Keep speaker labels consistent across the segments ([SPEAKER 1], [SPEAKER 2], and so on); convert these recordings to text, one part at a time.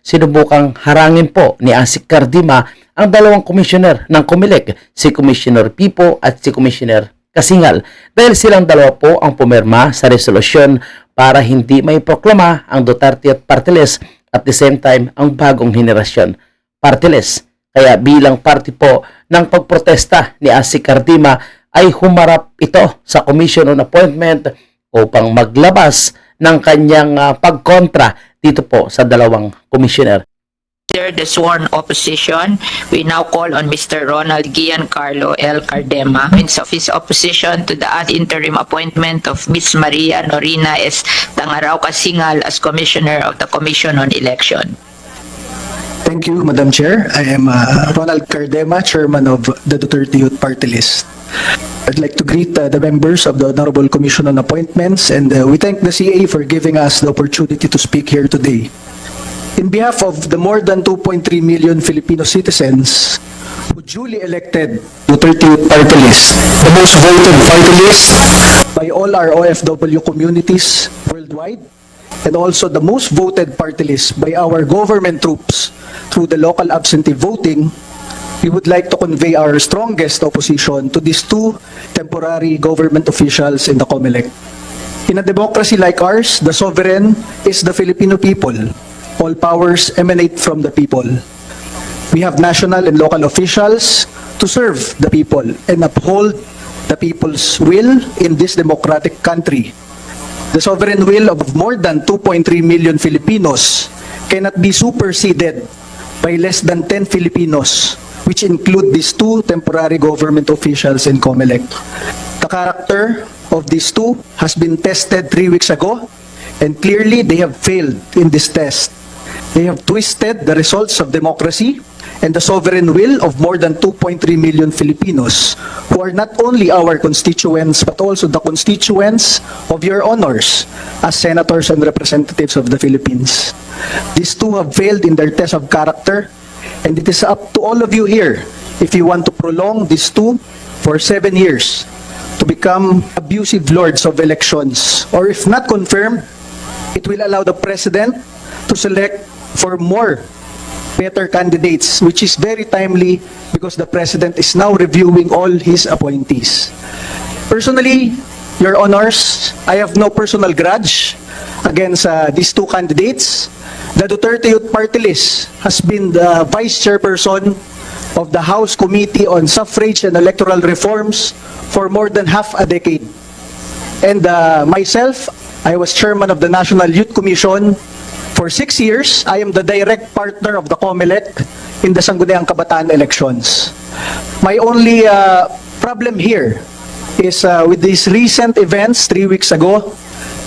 [SPEAKER 1] sinubukang harangin po ni Asik Cardima ang dalawang komisyoner ng Comelec, si Commissioner Pipo at si Commissioner Kasingal dahil silang dalawa po ang pumirma sa resolusyon para hindi may proklama ang Duterte at Partiles at the same time ang bagong henerasyon Partiles. Kaya bilang party po ng pagprotesta ni Asik Cardima ay humarap ito sa Commission on Appointment upang maglabas ng kanyang ah, pagkontra dito po sa dalawang commissioner.
[SPEAKER 2] Under the sworn opposition, we now call on Mr. Ronald Giancarlo L. Cardema in of his opposition to the ad interim appointment of Ms. Maria Norina S. Tangarao Kasingal as Commissioner of the Commission on Election.
[SPEAKER 3] Thank you, Madam Chair. I am uh, Ronald Cardema, Chairman of the Duterte Youth Party List. I'd like to greet uh, the members of the Honorable Commission on Appointments and uh, we thank the CA for giving us the opportunity to speak here today. In behalf of the more than 2.3 million Filipino citizens who duly elected Duterte Youth Party List, the most voted party list by all our OFW communities worldwide, and also the most voted party list by our government troops through the local absentee voting, we would like to convey our strongest opposition to these two temporary government officials in the COMELEC. In a democracy like ours, the sovereign is the Filipino people. All powers emanate from the people. We have national and local officials to serve the people and uphold the people's will in this democratic country. The sovereign will of more than 2.3 million Filipinos cannot be superseded by less than 10 Filipinos, which include these two temporary government officials in COMELEC. The character of these two has been tested three weeks ago, and clearly they have failed in this test. They have twisted the results of democracy and the sovereign will of more than 2.3 million Filipinos who are not only our constituents but also the constituents of your honors as senators and representatives of the Philippines. These two have failed in their test of character and it is up to all of you here if you want to prolong these two for seven years to become abusive lords of elections or if not confirmed, it will allow the president to select for more better candidates, which is very timely because the president is now reviewing all his appointees. Personally, your honors, I have no personal grudge against uh, these two candidates. The Duterte Youth Party List has been the vice chairperson of the House Committee on Suffrage and Electoral Reforms for more than half a decade. And uh, myself, I was chairman of the National Youth Commission for six years. I am the direct partner of the COMELEC in the Sangguniang Kabataan elections. My only uh, problem here is uh, with these recent events three weeks ago,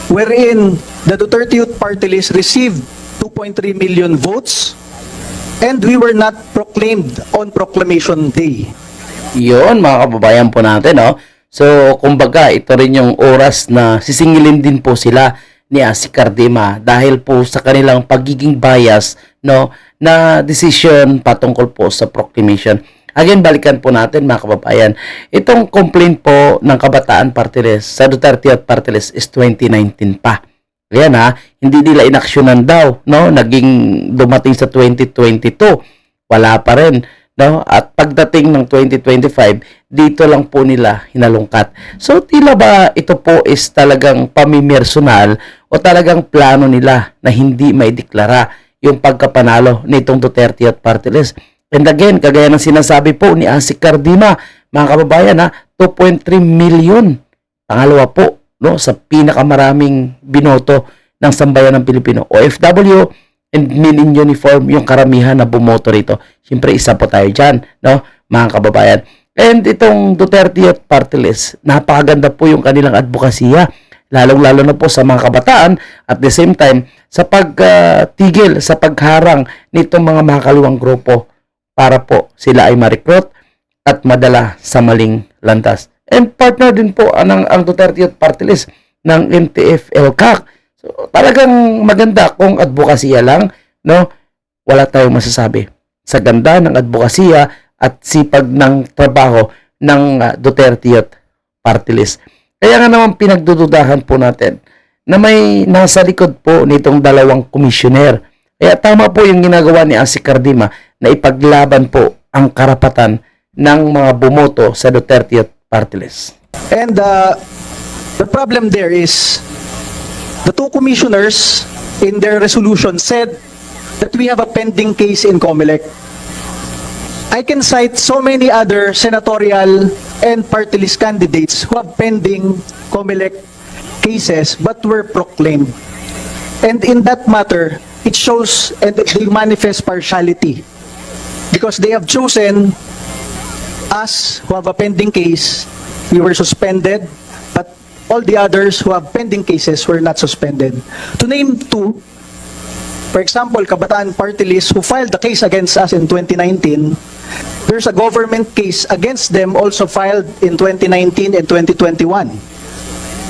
[SPEAKER 3] wherein the Duterte Youth Party List received 2.3 million votes and we were not proclaimed on Proclamation Day.
[SPEAKER 1] Yun, mga kababayan po natin, no? So, kumbaga, ito rin yung oras na sisingilin din po sila ni Asik Cardima dahil po sa kanilang pagiging bias, no, na decision patungkol po sa proclamation. Again, balikan po natin mga kababayan. Itong complaint po ng Kabataan Party sa Duterte at Party is 2019 pa. Ayan ha, hindi nila inaksyonan daw, no? Naging dumating sa 2022, wala pa rin, no? At pagdating ng 2025, dito lang po nila hinalungkat. So, tila ba ito po is talagang pamimersonal o talagang plano nila na hindi may deklara yung pagkapanalo nitong Duterte at Party List? And again, kagaya ng sinasabi po ni Asik Cardima, mga kababayan ha, 2.3 million. Pangalawa po, no, sa pinakamaraming binoto ng sambayan ng Pilipino. OFW and men in uniform yung karamihan na bumoto rito. Siyempre, isa po tayo dyan, no, mga kababayan. And itong Duterte at Party List, napakaganda po yung kanilang advokasya, lalong-lalo na po sa mga kabataan at the same time sa pagtigil, sa pagharang nitong mga makakaliwang grupo para po sila ay ma-recruit at madala sa maling landas. And partner din po ang, ang Duterte at Party List ng NTF-LCAC. So, talagang maganda kung advokasya lang, no? Wala tayong masasabi. Sa ganda ng advokasya at sipag ng trabaho ng uh, Duterte at Party List. Kaya nga naman pinagdududahan po natin na may nasa likod po nitong dalawang komisyoner. Kaya tama po yung ginagawa ni Asi Cardima na ipaglaban po ang karapatan ng mga bumoto sa Duterte at Party.
[SPEAKER 3] And uh, the problem there is the two commissioners in their resolution said that we have a pending case in COMELEC. I can cite so many other senatorial and party list candidates who have pending COMELEC cases but were proclaimed. And in that matter, it shows and they manifest partiality because they have chosen us who have a pending case, we were suspended, but all the others who have pending cases were not suspended. To name two, for example, Kabataan Party List who filed the case against us in 2019, there's a government case against them also filed in 2019 and 2021.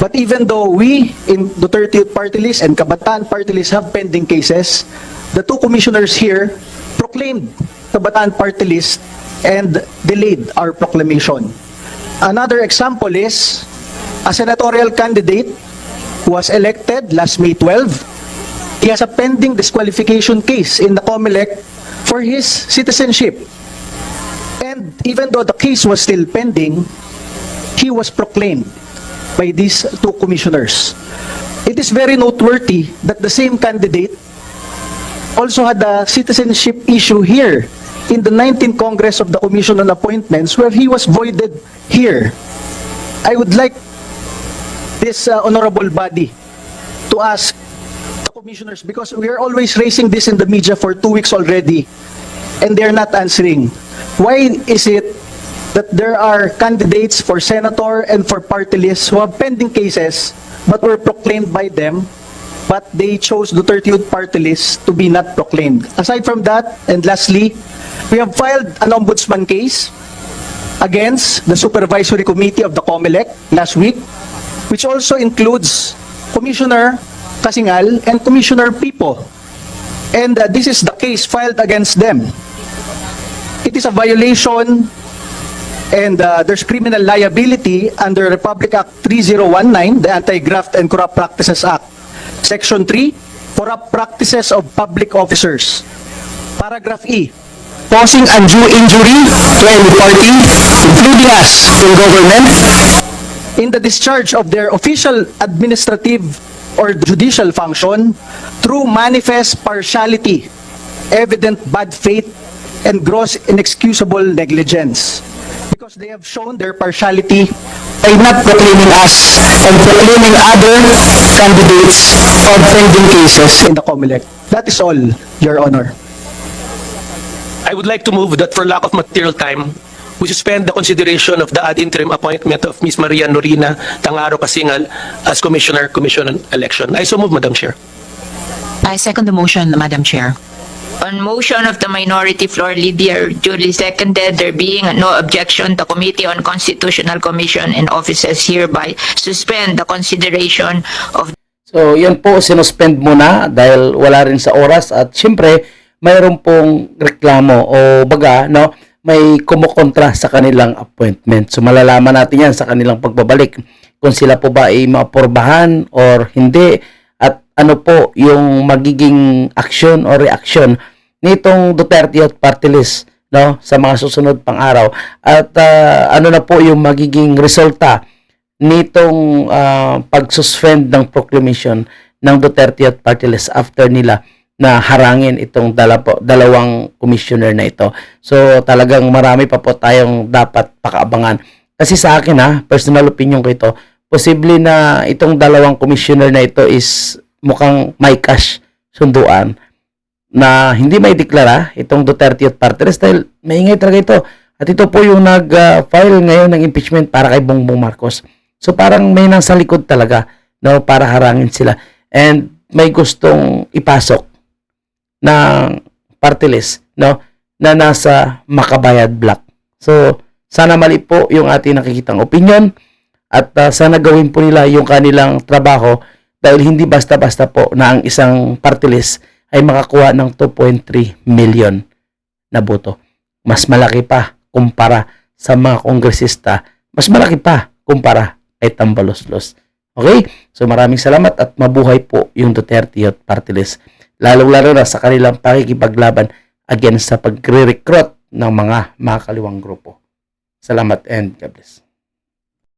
[SPEAKER 3] But even though we in Duterte Party List and Kabataan Party List have pending cases, the two commissioners here proclaimed Kabataan Party List and delayed our proclamation. Another example is a senatorial candidate who was elected last May 12. He has a pending disqualification case in the COMELEC for his citizenship. And even though the case was still pending, he was proclaimed by these two commissioners. It is very noteworthy that the same candidate also had a citizenship issue here in the 19th Congress of the Commission on Appointments where he was voided here. I would like this uh, honorable body to ask the commissioners because we are always raising this in the media for two weeks already and they're not answering. Why is it that there are candidates for senator and for party lists who have pending cases but were proclaimed by them, but they chose Duterte Youth Party List to be not proclaimed. Aside from that, and lastly, we have filed an ombudsman case against the supervisory committee of the COMELEC last week, which also includes Commissioner Kasingal and Commissioner Pipo. And uh, this is the case filed against them. It is a violation and uh, there's criminal liability under Republic Act 3019, the Anti-Graft and Corrupt Practices Act. Section 3, corrupt practices of public officers. Paragraph E, causing undue injury to any party, including us in government, in the discharge of their official administrative or judicial function through manifest partiality, evident bad faith, and gross inexcusable negligence. Because they have shown their partiality by not proclaiming us and proclaiming other candidates of pending cases in the COMELEC. That is all, Your Honor.
[SPEAKER 4] I would like to move that for lack of material time, we suspend the consideration of the ad interim appointment of Ms. Maria Norina Tangaro Kasingal as Commissioner, Commission on Election. I so move, Madam Chair.
[SPEAKER 5] I second the motion, Madam Chair.
[SPEAKER 2] On motion of the minority floor leader duly seconded, there being no objection, the Committee on Constitutional Commission and Offices hereby suspend the consideration of
[SPEAKER 1] So, yan po, sinuspend muna dahil wala rin sa oras at syempre, mayroon pong reklamo o baga, no, may kumukontra sa kanilang appointment. So, malalaman natin yan sa kanilang pagbabalik kung sila po ba ay maapurbahan or hindi at ano po yung magiging action o reaction nitong Duterte at Party List no, sa mga susunod pang araw at ah, ano na po yung magiging resulta nitong ah, pag-suspend ng proclamation ng Duterte at Party List after nila na harangin itong dala po, dalawang commissioner na ito. So talagang marami pa po tayong dapat pakaabangan. Kasi sa akin ha, personal opinion ko ito, posible na itong dalawang commissioner na ito is mukhang may cash sunduan na hindi may deklara itong Duterte at Party List dahil maingay talaga ito. At ito po yung nag-file ngayon ng impeachment para kay Bongbong Marcos. So parang may nasa likod talaga no para harangin sila and may gustong ipasok ng party list no na nasa Makabayad Black. So sana mali po yung ating nakikitang opinion at uh, sana gawin po nila yung kanilang trabaho dahil hindi basta-basta po na ang isang party list ay makakuha ng 2.3 million na boto. Mas malaki pa kumpara sa mga kongresista. Mas malaki pa kumpara kay Tambaloslos. Okay? So maraming salamat at mabuhay po yung Duterte Youth Party List. lalong-lalo na sa kanilang pakikipaglaban against sa pagre-recruit ng mga makakaliwang grupo. Salamat and God bless.